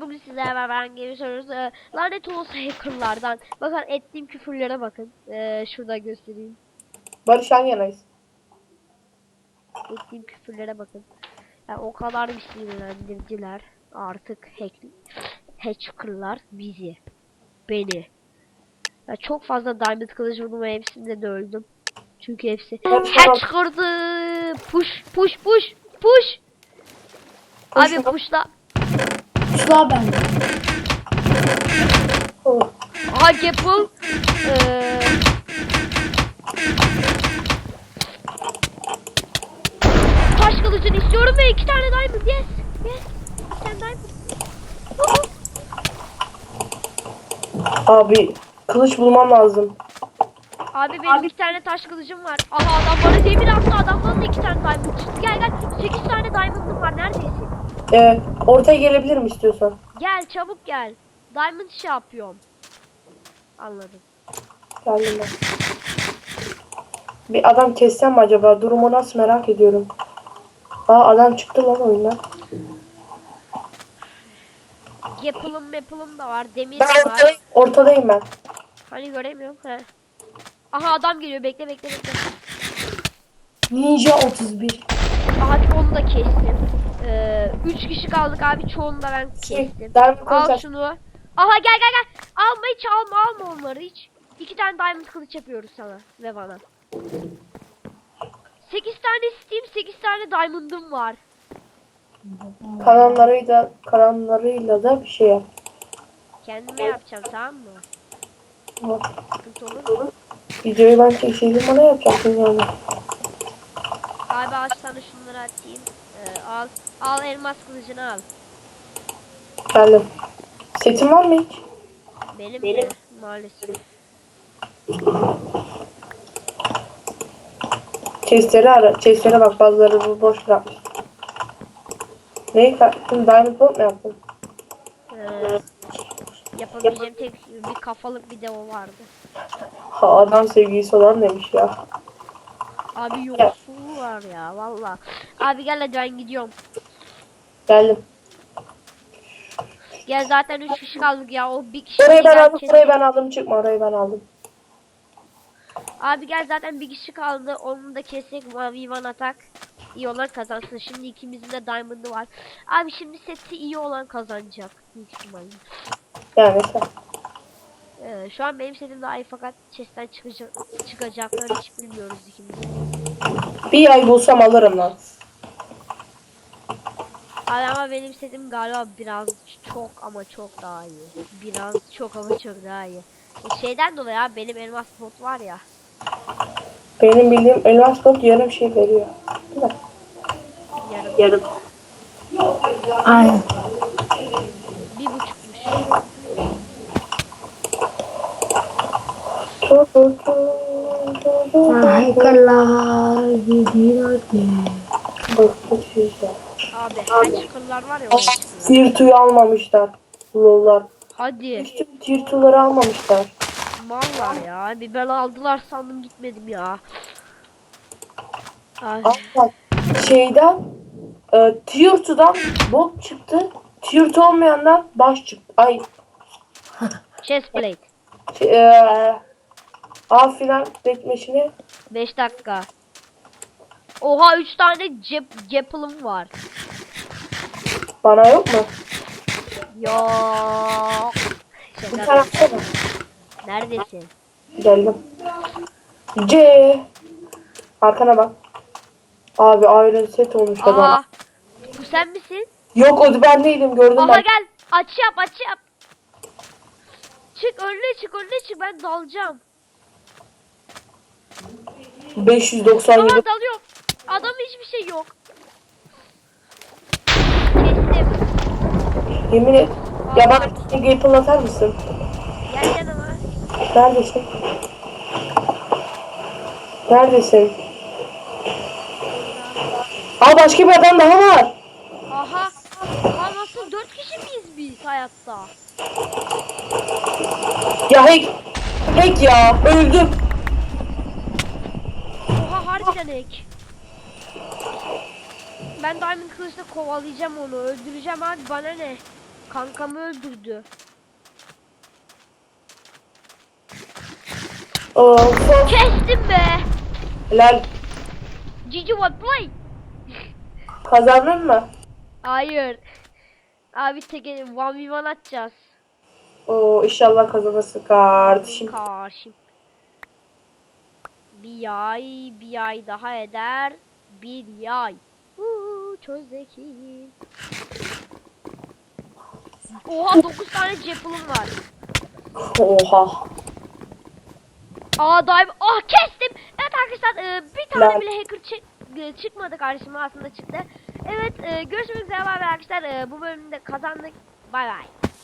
bugün sizlerle beraber geliyoruz. Ee, lanet olası hackerlardan. Bakın ettiğim küfürlere bakın. Ee, şurada göstereyim. Barış yan yanayız. Ettiğim küfürlere bakın. Yani o kadar bir sinirlendirdiler. Artık hack, hackerlar bizi. Beni. Ya çok fazla diamond kılıcı buldum ve hepsinde de öldüm. Çünkü hepsi Evet, hackerdı. Push push push push. Abi pushla. Sıra bende. Oh. Aha Gapple. Ee, taş kılıcını istiyorum ve iki tane diamond. Yes. Yes. İki tane diamond. Abi kılıç bulmam lazım. Abi benim iki tane taş kılıcım var. Aha adam bana demir attı. Adamdan da iki tane diamond çıktı. Gel gel. Sekiz tane diamond'ım var. Neredesin? Ee, ortaya gelebilirim istiyorsan. Gel çabuk gel. Diamond şey yapıyorum. Anladım. Geldim ben. Bir adam kessem mi acaba? Durumu nasıl merak ediyorum. Aa adam çıktı lan oyundan. Gaple'ım maple'ım da var. Demir Ben var. ortadayım, ortadayım ben. Hani göremiyorum. He. Aha adam geliyor. Bekle bekle bekle. Ninja 31. Abi onu da kestim. Ee, üç kişi kaldık abi. Çoğunu da ben kestim. Diamond Al kılıç şunu. Aha gel gel gel. Alma hiç alma alma onları hiç. İki tane diamond kılıç yapıyoruz sana ve bana. Sekiz tane isteyeyim. Sekiz tane diamond'ım var. kanallarıyla kanallarıyla da bir şey yap. Kendime yapacağım tamam mı? Sıkıntı olur mu? Videoyu ben çekeyim bana yapacaksın yani. Abi al sana şunları atayım. Ee, al. Al elmas kılıcını al. Geldim. Setin var mı hiç? Benim, de maalesef. Chest'leri ara. Chest'lere bak bazıları bu boş bırakmış. Neyi kattın? Diamond Bolt mu yaptın? Ee, yapabileceğim tek bir kafalık video vardı. Ha adam sevgilisi olan demiş ya. Abi yoksul var ya valla. Abi gel hadi ben gidiyorum. Geldim. Gel zaten 3 kişi kaldık ya o bir kişi Orayı ben aldım, kes- orayı ben aldım. Çıkma orayı ben aldım. Abi gel zaten bir kişi kaldı onu da kesecek mavi van atak. İyi olan kazansın. Şimdi ikimizin de diamond'ı var. Abi şimdi seti iyi olan kazanacak. Büyük ihtimalle. Yani sen. Ee, şu an benim setim daha iyi fakat chest'ten çıkacak, çıkacakları hiç bilmiyoruz ikimiz. Bir ay bulsam alırım lan. Abi ama benim setim galiba biraz çok ama çok daha iyi. Biraz çok ama çok daha iyi. E, şeyden dolayı abi benim elmas bot var ya. Benim bildiğim elmas bot yarım şey veriyor. Değil mi? Yarım. Yarım. Aynen. Bir buçukmuş. Hackerlar gidiyor. Bak. Abi hackerlar var ya. Tier 2'yu almamışlar. Lollar. Hadi. Bütün tier 2'ları almamışlar. Mallar ya. Abi ben aldılar sandım gitmedim ya. Ay. Ama şeyden e, tier 2'dan bot çıktı. Tier 2 olmayandan baş çıktı. Ay Chestplate. şey, e, A filan bekmeşini 5 dakika. Oha 3 tane cep gapılım var. bana yok mu? Yok. Şaka. tarafta mı? Neredesin? Geldim. C. Arkana bak. Abi Iron set olmuş Aa. adam. Bu sen misin? Yok o ben değilim gördüm Aha ben. gel. Aç yap aç yap. Çık önüne çık önüne çık ben dalacağım. 597. Aha dalıyorum. Adam hiçbir şey yok. Kestim. Yemin et. Ya bana bir gapple atar mısın? Gel yanıma. Neredesin? Neredesin? Aa başka bir adam daha var. Aha. Aha nasıl dört kişi miyiz biz hayatta? Ya hack. Hack ya. Öldüm. Ek. Ben Diamond kılıçla kovalayacağım onu. Öldüreceğim abi bana ne? Kankamı öldürdü. Oo, sol. Kestim be. Helal. Cici what play? Kazandın mı? Hayır. Abi teke 1v1 atacağız. Oo, inşallah kazanırsın kardeşim. Karşım. Bir ay, bir ay daha eder. Bir ay. Uuu, çok zeki. Oha 9 tane cepulum var. Oha. Aa dive. Ah kestim. Evet arkadaşlar e, bir tane bile hacker e, çıkmadı karşıma aslında çıktı. Evet e, görüşmek üzere bay bay arkadaşlar. E, bu bölümde kazandık. Bay bay.